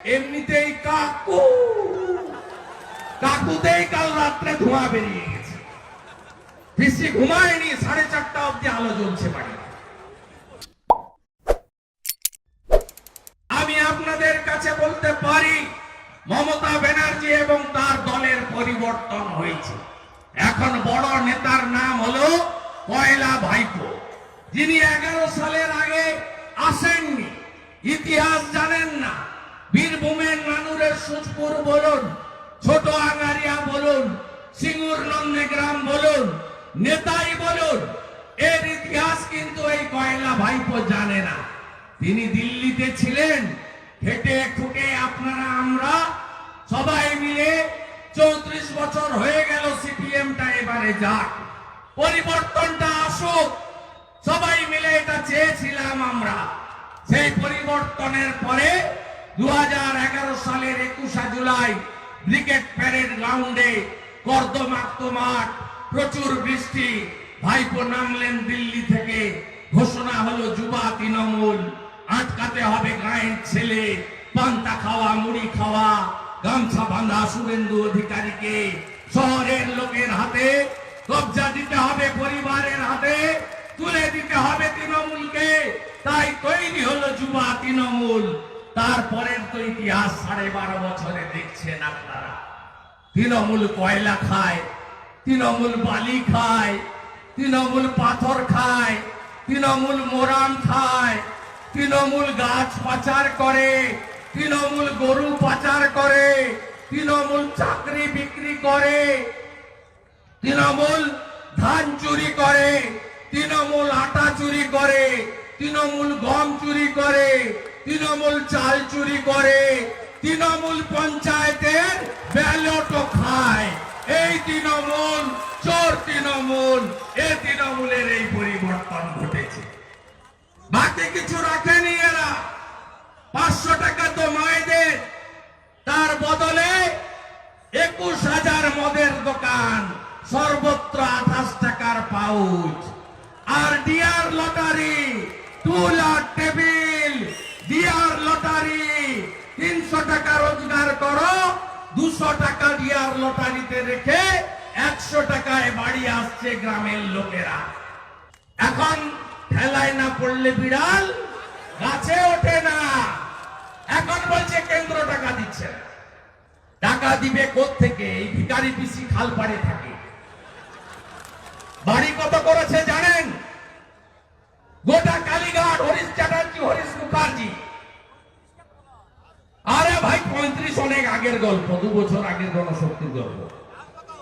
এমনিতেই কাকু। কাকুতেই কাল রাত্রে ধোঁয়া বেরিয়ে গেছে। পিসি ঘুমায়নি, সাড়ে চারটা অব্দি আলো জ্বলছে বাড়ি আমি আপনাদের কাছে বলতে পারি, মমতা ব্যানার্জি এবং তার দলের পরিবর্তন হয়েছে। এখন বড় নেতার নাম হলো কয়লা ভাইপো। যিনি এগারো সালের আগে আসেননি। ইতিহাস জানেন না। বীরভূমের নানুরের সুজপুর বলুন, ছোট আঙ্গারিয়া বলুন, সিঙ্গুর নন্দীগ্রাম বলুন, নেতাই বলুন, এর ইতিহাস কিন্তু এই কয়লা ভাইপো জানে না। তিনি দিল্লিতে ছিলেন হেঁটে খুঁটে আপনারা আমরা সবাই মিলে চৌত্রিশ বছর হয়ে গেল সিপিএমটা এবারে যাক। পরিবর্তনটা আসুক, সবাই মিলে এটা চেয়েছিলাম আমরা। সেই পরিবর্তনের পরে দু হাজার এগারো সালের একুশা জুলাই ব্রিগেড প্যারেড গ্রাউন্ডে কর্দমাক্ত মাঠ, প্রচুর বৃষ্টি, ভাইপো নামলেন দিল্লি থেকে। ঘোষণা হলো, যুবা তৃণমূল, আটকাতে হবে গায়ের ছেলে, পান্তা খাওয়া, মুড়ি খাওয়া, গামছা বাঁধা শুভেন্দু অধিকারীকে। শহরের লোকের হাতে কবজা দিতে হবে, পরিবারের হাতে তুলে দিতে হবে তৃণমূলকে। তাই তৈরি হলো যুবা তৃণমূল। তারপরের তো ইতিহাস সাড়ে বারো বছরে দেখছেন আপনারা। তৃণমূল কয়লা খায়, তৃণমূল বালি খায়, তৃণমূল পাথর খায়, তৃণমূল মোরাম খায়, তৃণমূল গাছ পাচার করে, তৃণমূল গরু পাচার করে, তৃণমূল চাকরি বিক্রি করে, তৃণমূল ধান চুরি করে, তৃণমূল আটা চুরি করে তৃণমূল গম চুরি করে, তৃণমূল চাল চুরি করে, তৃণমূল পঞ্চায়েতের ব্যালটও খায়। এই তৃণমূল, চোর তৃণমূল, এ তৃণমূলের এই পরিবর্তন ঘটেছে। বাকি কিছু রাখেনি এরা পাঁচশো টাকা তো মায়েদের তার বদলে একুশ হাজার মদের দোকান সর্বত্র আঠাশ টাকার পাউচ আর ডিয়ার লটারি টুল আর টেবিল ডিয়ার লটারি তিনশো টাকা রোজগার করো দুশো টাকা ডিয়ার লটারিতে রেখে একশো টাকায় বাড়ি আসছে গ্রামের লোকেরা। এখন ঠেলায় না পড়লে বিড়াল, গাছে ওঠে না। এখন বলছে কেন্দ্র টাকা দিচ্ছে টাকা দিবে থেকে এই ভিকারি পিসি খাল পাড়ে থাকে। বাড়ি কত করেছে জানেন? গোটা কালীঘাট হরিশ চ্যাটার্জি হরিশ মুখার্জি আরে ভাই পঁয়ত্রিশ অনেক আগের গল্প, দু বছর আগের গণশক্তির গল্প।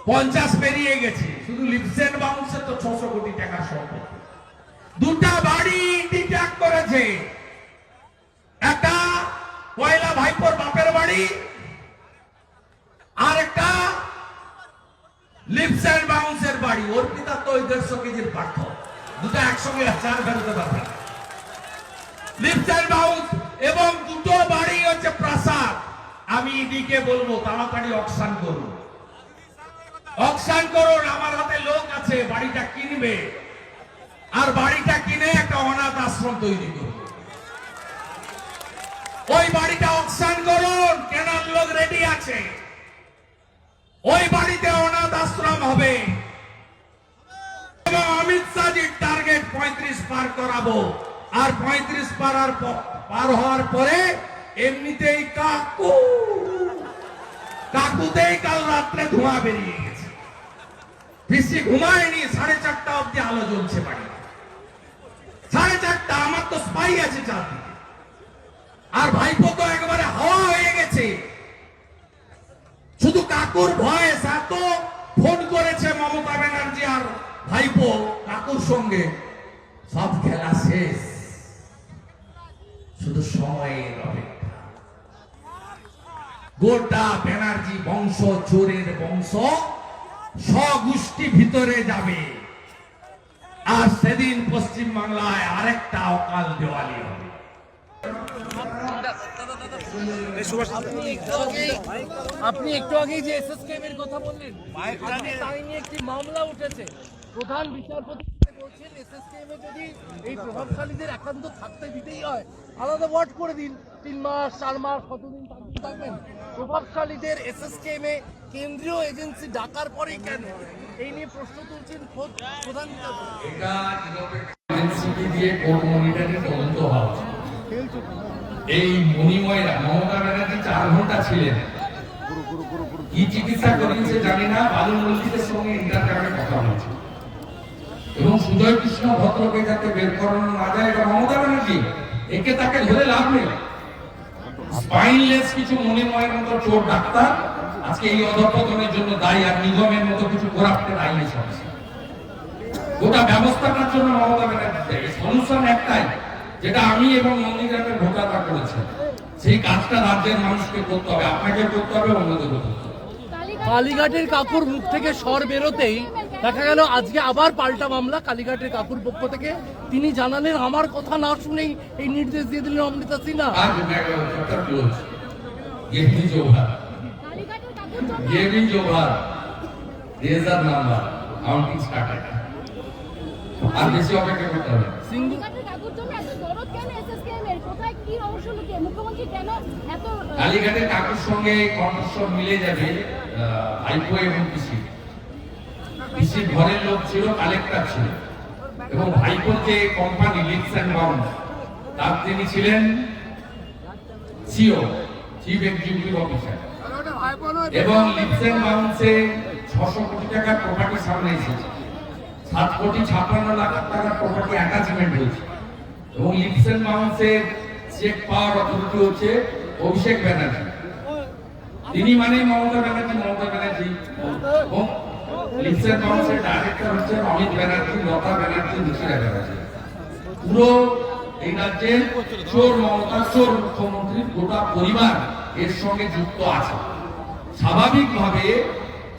পঞ্চাশ পেরিয়ে গেছে, শুধু লিপসেন বাউন্সে তো ছশো কোটি টাকার সম্পত্তি দুটা বাড়ি ডিট্যাক করেছে। একটা পয়লা ভাইপোর বাপের বাড়ি, আর একটা লিপস অ্যান্ড বাউন্সের বাড়ি। পিতা তো ওই দেড়শো কেজির পার্থ দুটো একসঙ্গে চার ফেলতে পারবে না। লিপস অ্যান্ড বাউন্স এবং দুটো বাড়ি হচ্ছে প্রাসাদ। আমি ইডিকে বলব, তাড়াতাড়ি অকশান করুন অকশান করুন আমার হাতে লোক আছে, বাড়িটা কিনবে। আর বাড়িটা কিনে একটা অনাথ আশ্রম তৈরি করুন ওই বাড়িটা অকশান করুন কেনার লোক রেডি আছে। ওই বাড়িতে অনাথ আশ্রম হবে। অমিত শাহজির টার্গেট পঁয়ত্রিশ পার করাবো। আর পঁয়ত্রিশ পার আর পার হওয়ার পরে এমনিতেই কাকু কাকুতেই কাল রাত্রে ধোঁয়া বেরিয়ে গেছে। পিসি ঘুমায়নি সাড়ে চারটা অব্দি আলো জ্বলছে বাড়ি। সাড়ে চারটা, আমার তো স্পাই আছে চারদিকে। আর ভাইপো তো একেবারে হাওয়া হয়ে গেছে। শুধু কাকুর ভয়েস এত ফোন করেছে মমতা ব্যানার্জি আর ভাইপো কাকুর সঙ্গে। সব খেলা শেষ। শুধু সময়ের অপেক্ষা। গোটা ব্যানার্জি বংশ, চোরের বংশ স্বগোষ্ঠী ভিতরে যাবে। আর সেদিন পশ্চিম বাংলায় আরেকটা অকাল দেওয়ালি হবে। আপনি একটু আগেই যে এসএসকেএম এর কথা বললেন তাই নিয়ে একটি মামলা উঠেছে। প্রধান বিচারপতি বলছেন এসএসকেএম এ যদি এই প্রভাবশালীদের একান্ত থাকতে দিতেই হয়, আলাদা ওয়ার্ড করে দিন। তিন মাস, চার মাস, কতদিন থাকবে থাকবেন? প্রভাবশালীদের এসএসকেএম কেন্দ্রীয় এজেন্সি ডাকার পরে কেন? এই নিয়ে প্রশ্ন তুলছেন খোদ প্রধান এই মণিময়রা, মমতা ব্যানার্জি চার ঘণ্টা ছিলেন। কি চিকিৎসা করিয়েছে জানি না বালু মল্লিকের সঙ্গে ইন্টারনেটে কথা হয়েছে এবং সুজয় কৃষ্ণ ভদ্রকে যাতে বের করানো না যায়, এটা মমতা ব্যানার্জি, একে তাকে ধরে লাভ নেই। স্পাইনলেস কিছু মণিময়ের মতো চোর ডাক্তার। আজকে এই অধপতনের জন্য দায়ী আর নিগমের মতো কিছু করাপ্টের আইনি সমস্যা গোটা ব্যবস্থাটার জন্য মমতা ব্যানার্জি সলিউশন একটাই, যেটা আমি এবং নন্দীগ্রামের ভোটাররা করেছে সেই কাজটা রাজ্যের মানুষকে করতে হবে, আপনাকে করতে হবে অন্যদের করতে হবে। কালীঘাটের কাকুর মুখ থেকে স্বর বেরোতেই দেখা গেল আজকে আবার পাল্টা মামলা কালীঘাটের কাকুর পক্ষ থেকে। তিনি জানালেন আমার কথা না শুনেই এই নির্দেশ দিয়ে দিলেন অমৃতা সিনহা। কালীঘাটের কাকুর সঙ্গে কণ্ঠস্বর মিলে যাবে আইপো এবং কৃষি পিসি ঘরের লোক ছিল কালেক্টর ছিল। এবং ভাইপোর যে কোম্পানি লিপস অ্যান্ড বাউন্ড তার তিনি ছিলেন সিও চিফ এক্সিকিউটিভ অফিসার এবং লিপস অ্যান্ড বাউন্সে ছশো কোটি টাকার প্রপার্টি সামনে এসেছে। সাত কোটি ছাপ্পান্ন লাখ টাকার প্রপার্টি অ্যাটাচমেন্ট হয়েছে। এবং লিপস অ্যান্ড বাউন্সের চেক পাওয়ার অথরিটি হচ্ছে অভিষেক ব্যানার্জি। তিনি মানে মমতা ব্যানার্জি মমতা ব্যানার্জি। এবং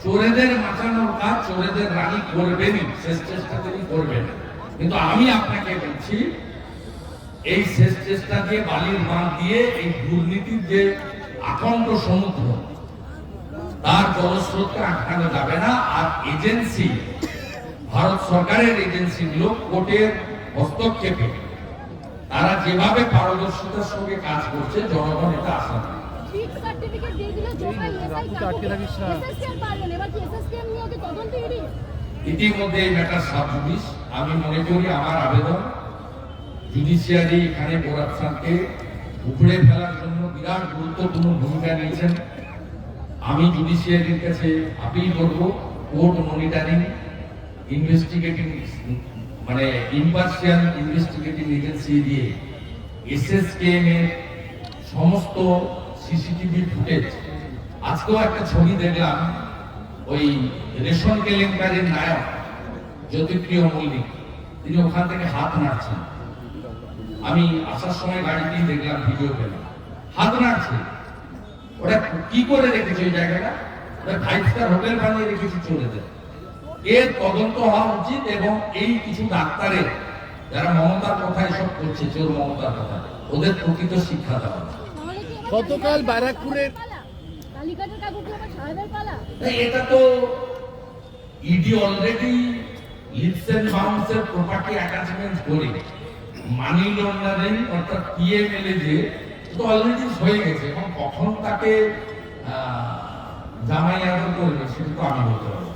চোরেদের বাঁচানোর কাজ চোরেদের রানী করবেনই, শেষ চেষ্টা তিনি করবেন। কিন্তু আমি আপনাকে বলছি, এই শেষ চেষ্টা দিয়ে বালির বাঁধ দিয়ে এই দুর্নীতির যে আখণ্ড সমুদ্র তার জলস্রোতকে আটকানো যাবে না আর এজেন্সি ভারত সরকারের এজেন্সিগুলো কোর্টের হস্তক্ষেপে। তারা যেভাবে পারদর্শিতার সঙ্গে কাজ করছে জনগণ এটা আশা করে। ইডি ইতিমধ্যে এই ম্যাটার সাব জুডিস আমি মনে করি আমার আবেদন জুডিশিয়ারি এখানে করাপশনকে উপড়ে ফেলার জন্য বিরাট গুরুত্বপূর্ণ ভূমিকা নিয়েছেন। আমি জুডিশিয়ারির কাছে আপিল করব কোর্ট মনিটারিং ইনভেস্টিগেটিং মানে ইম্পার্শিয়াল ইনভেস্টিগেটিং এজেন্সি দিয়ে এসএসকেএম এর সমস্ত সিসিটিভি ফুটেজ আজকেও একটা ছবি দেখলাম, ওই রেশন কেলেঙ্কারের নায়ক জ্যোতিপ্রিয় মল্লিক, তিনি ওখান থেকে হাত নাড়ছেন। আমি আসার সময় গাড়িতেই দেখলাম ভিডিও পেলাম। হাত নাড়ছে। ওটা কি করে রেখেছে ওই জায়গাটা? ওটা ফাইভ স্টার হোটেল বানিয়ে রেখেছে চলে যায় এর তদন্ত হওয়া উচিত এবং এই কিছু ডাক্তারের যারা মমতার কথা এসব করছে চোর মমতার কথা ওদের প্রকৃত শিক্ষা দেওয়া গতকাল না, এটা তো ইডি অলরেডি লিপস এন্ড বাউন্সের প্রপার্টি অ্যাটাচমেন্ট করে। মানি লন্ডারিং অর্থাৎ পিএমএলএ যে তো অলরেডি হয়ে গেছে, এবং কখন তাকে জামাই আদর করবে সেটা তো আমি বলতে পারব।